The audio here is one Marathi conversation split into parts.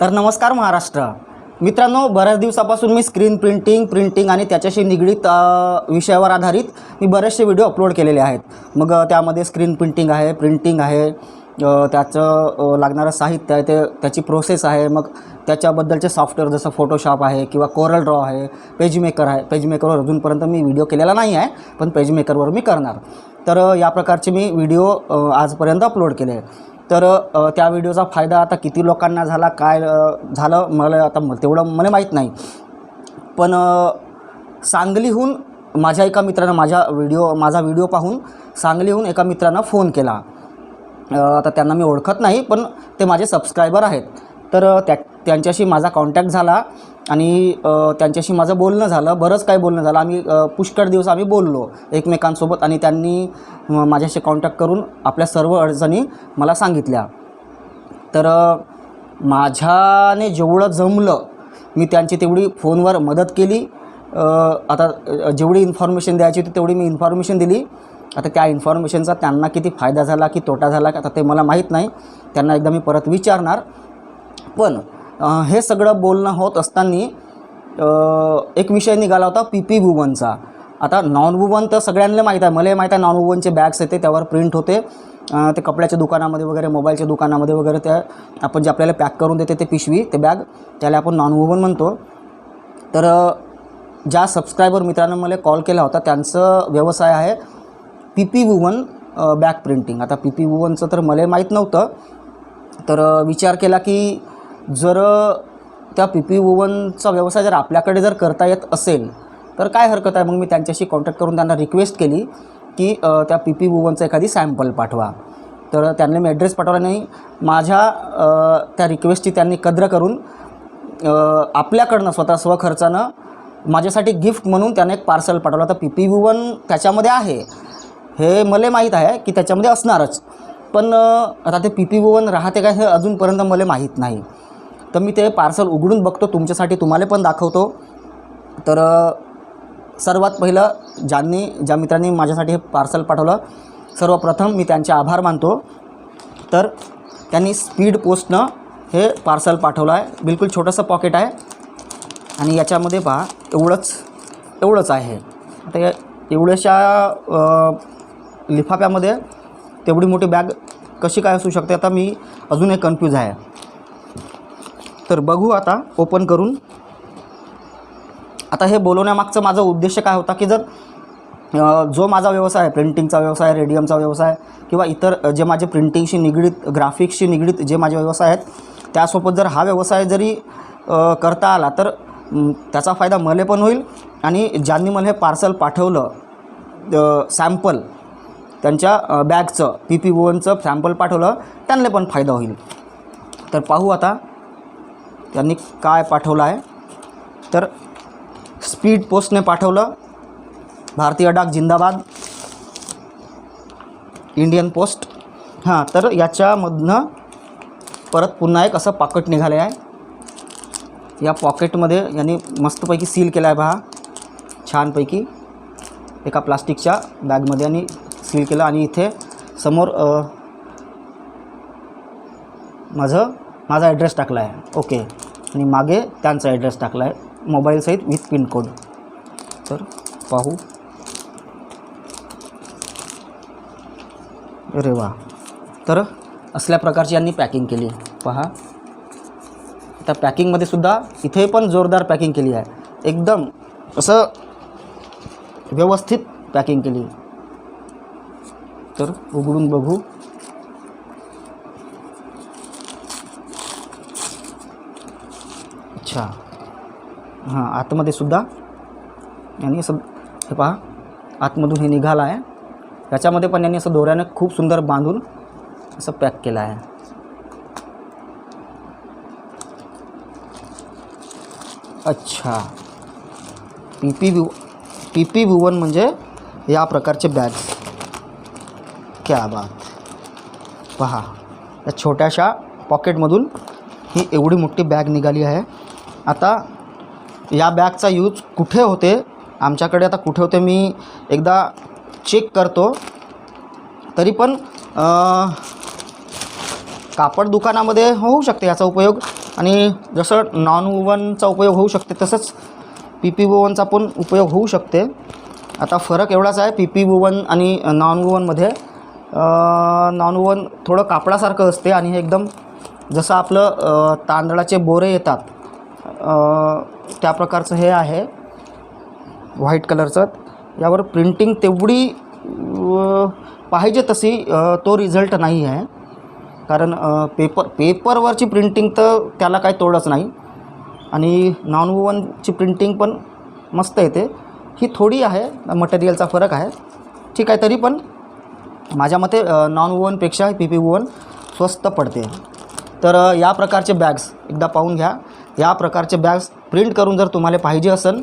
तर नमस्कार महाराष्ट्र. मित्रांनो बऱ्याच दिवसापासून मी स्क्रीन प्रिंटिंग प्रिंटिंग आणि त्याच्याशी निगडीत विषयावर आधारित मी बरेचसे व्हिडिओ अपलोड केलेले आहेत. मग त्यामध्ये स्क्रीन प्रिंटिंग आहे प्रिंटिंग आहे त्याचं लागणारं साहित्य आहे ते त्याची प्रोसेस आहे मग त्याच्याबद्दलचे सॉफ्टवेअर जसं फोटोशॉप आहे किंवा कोरल ड्रॉ आहे पेजमेकर आहे. पेजमेकरवर अजूनपर्यंत मी व्हिडिओ केलेला नाही आहे पण पेजमेकरवर मी करणार. तर या प्रकारचे मी व्हिडिओ आजपर्यंत अपलोड केले. आहे तर त्या व्हिडिओचा फायदा आता किती लोकांना झाला काय झालं मला आता तेवढं मला माहीत नाही. पण सांगलीहून माझ्या एका मित्रानं माझ्या व्हिडिओ माझा व्हिडिओ पाहून सांगलीहून एका मित्रानं फोन केला. आता त्यांना मी ओळखत नाही पण ते माझे सबस्क्रायबर आहेत. तर त्या त्यांच्याशी माझा कॉन्टॅक्ट झाला. आणि त्यांच्याशी माझं बोलणं झालं बरंच काही बोलणं झालं. आम्ही पुष्कळ दिवस आम्ही बोललो एकमेकांसोबत आणि त्यांनी माझ्याशी कॉन्टॅक्ट करून आपल्या सर्व अडचणी मला सांगितल्या. तर माझ्याने जेवढं जमलं मी त्यांची तेवढी फोनवर मदत केली. आता जेवढी इन्फॉर्मेशन द्यायची होती तेवढी मी इन्फॉर्मेशन दिली. आता त्या इन्फॉर्मेशनचा त्यांना किती फायदा झाला की तोटा झाला आता ते मला माहीत नाही. त्यांना एकदा मी परत विचारणार. पण हे सगळं बोलणं होत असताना एक विषय निघाला होता पी पी वुवनचा आता नॉन वुवन तर सगळ्यांना माहीत आहे. मला माहीत आहे नॉन वुवनचे बॅग्स येते त्यावर प्रिंट होते. ते कपड्याच्या दुकानामध्ये वगैरे मोबाईलच्या दुकानामध्ये वगैरे त्या आपण जे आपल्याला पॅक करून देते ते पिशवी ते बॅग त्याला आपण नॉन वुवन म्हणतो. तर ज्या सबस्क्रायबर मित्रांनं मला कॉल केला होता त्यांचं व्यवसाय आहे P P woven bag printing आता पी पी वुवनचं तर मला माहीत नव्हतं. तर विचार केला की जर त्या पी पी वुवनचा व्यवसाय जर आपल्याकडे जर करता येत असेल तर काय हरकत आहे? मग मी त्यांच्याशी कॉन्टॅक्ट करून त्यांना रिक्वेस्ट केली की त्या पी पी वुवनचं एखादी सॅम्पल पाठवा. तर त्यांनी मी ॲड्रेस पाठवला नाही माझ्या त्या रिक्वेस्टची त्यांनी कद्र करून आपल्याकडनं स्वतः स्वखर्चानं माझ्यासाठी गिफ्ट म्हणून त्याने एक पार्सल पाठवलं. तर पी पी वुवन त्याच्यामध्ये आहे. हे मला माहीत आहे की त्याच्यामध्ये असणारच. पण आता ते पी पी वुवन राहते काय हे अजूनपर्यंत मला माहीत नाही. तर मी ते पार्सल उघडून बघतो तुमच्यासाठी तुम्हाला पण दाखवतो. तर सर्वात पहिलं ज्यांनी ज्या मित्रांनी माझ्यासाठी हे पार्सल पाठवलं सर्वप्रथम मी त्यांचे आभार मानतो. तर त्यांनी स्पीड पोस्टनं हे पार्सल पाठवलं आहे. बिलकुल छोटंसं पॉकेट आहे. आणि याच्यामध्ये पहा एवढंच एवढंच आहे. आता एवढ्याशा लिफाफ्यामध्ये तेवढी मोठी बॅग कशी काय असू शकते? आता मी अजून एक कन्फ्यूज आहे. तर बघू आता ओपन करून. आता हे बोलवण्यामागचं माझा उद्देश काय होता की जर जो माझा व्यवसाय आहे प्रिंटिंगचा व्यवसाय रेडियमचा व्यवसाय किंवा इतर जे माझे प्रिंटिंगशी निगडीत ग्राफिक्सशी निगडीत जे माझे व्यवसाय आहेत त्यासोबत जर हा व्यवसाय जरी करता आला तर त्याचा फायदा मला पण होईल आणि ज्यांनी मला हे पार्सल पाठवलं सॅम्पल त्यांच्या बॅगचं पी पी ओवनचं सॅम्पल पाठवलं त्यांना पण फायदा होईल. तर पाहू आता त्यांनी काय पाठवलं आहे? तर स्पीड पोस्टने पाठवलं. भारतीय डाक जिंदाबाद. Indian post. हां तर याच्यामधनं परत पुन्हा एक असं पॉकेट निघाले आहे. या पॉकेटमध्ये यांनी मस्तपैकी सील केलं आहे पहा छानपैकी. एका प्लास्टिकच्या बॅगमध्ये आणि सील केलं आणि इथे समोर माझं माझा ॲड्रेस टाकला आहे. ओके आणि मागे त्यांचा ॲड्रेस टाकला आहे. मोबाईलसहित विथ पिनकोड तर पाहू. अरे वा. तर असल्या प्रकारची यांनी पॅकिंग केली. पहा. त्या पॅकिंगमध्ये सुद्धा इथे पण जोरदार पॅकिंग केली आहे. एकदम असं व्यवस्थित पॅकिंग केली. तर उघडून बघू. अच्छा. हां आतमध्ये सुद्धा. यांनी असं हे पहा आतमधून हे निघालं आहे. याच्यामध्ये पण यांनी असं दोऱ्यानं खूप सुंदर बांधून असं पॅक केलं आहे. अच्छा. पी पी वि पी पी वुवन म्हणजे या प्रकारचे बॅग्स. क्या बात. पहा या छोट्याशा पॉकेटमधून ही एवढी मोठी बॅग निघाली आहे. आता या बॅगचा यूज कुठे होते? आमच्याकडे आता कुठे होते मी एकदा चेक करतो. तरी पण कापड दुकानामध्ये होऊ शकते याचा उपयोग. आणि जसं नॉन वुवनचा उपयोग होऊ शकते तसंच पी पी वुवनचा पण उपयोग होऊ शकते. आता फरक एवढाच आहे पी पी वुवन आणि नॉन वुवनमध्ये नॉन वुवन थोडं कापडासारखं असते आणि हे एकदम जसं आपलं तांदळाचे बोरे येतात त्या प्रकारचं हे आहे. व्हाईट कलरचं यावर प्रिंटिंग तेवढी पाहिजे तशी तो रिझल्ट नाही आहे. कारण पेपर पेपरवरची प्रिंटिंग तर त्याला काही तोडच नाही. आणि नॉन वुवनची प्रिंटिंग पण मस्त येते ही थोडी आहे मटेरियलचा फरक आहे. ठीक आहे तरी पण माझ्या मते नॉन वुवनपेक्षा पी पी वुवन स्वस्त पडते. तर या प्रकारचे बॅग्स एकदा पाहून घ्या. या प्रकारचे बॅग्स प्रिंट करून जर तुम्हाला पाहिजे असेल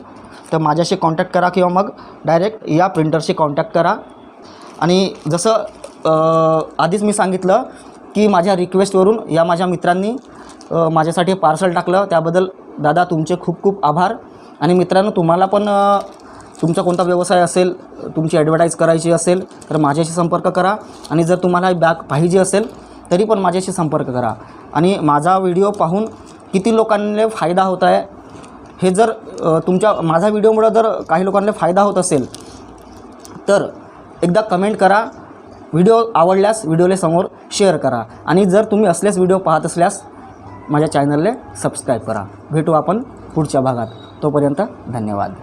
तर माझ्याशी कॉन्टॅक्ट करा किंवा मग डायरेक्ट या प्रिंटरशी कॉन्टॅक्ट करा. आणि जसं आधीच मी सांगितलं की माझ्या रिक्वेस्टवरून या माझ्या मित्रांनी माझ्यासाठी पार्सल टाकलं. त्याबद्दल दादा तुमचे खूप खूप आभार. आणि मित्रांनो तुम्हाला पण तुमचा कोणता व्यवसाय असेल तुमची ॲडव्हर्टाईज करायची असेल तर माझ्याशी संपर्क करा. आणि जर तुम्हाला ही बॅग पाहिजे असेल तरी पण माझ्याशी संपर्क करा. आणि माझा व्हिडिओ पाहून किती लोकांना फायदा होत आहे? हे जर तुमच्या माझा व्हिडिओमुळं जर काही लोकांना फायदा होत असेल तर एकदा कमेंट करा व्हिडिओ आवडल्यास व्हिडिओला समोर शेअर करा आणि जर तुम्ही असलेच व्हिडिओ पाहत असल्यास माझ्या चॅनलला सबस्क्राईब करा. भेटू आपण पुढच्या भागात. तोपर्यंत धन्यवाद.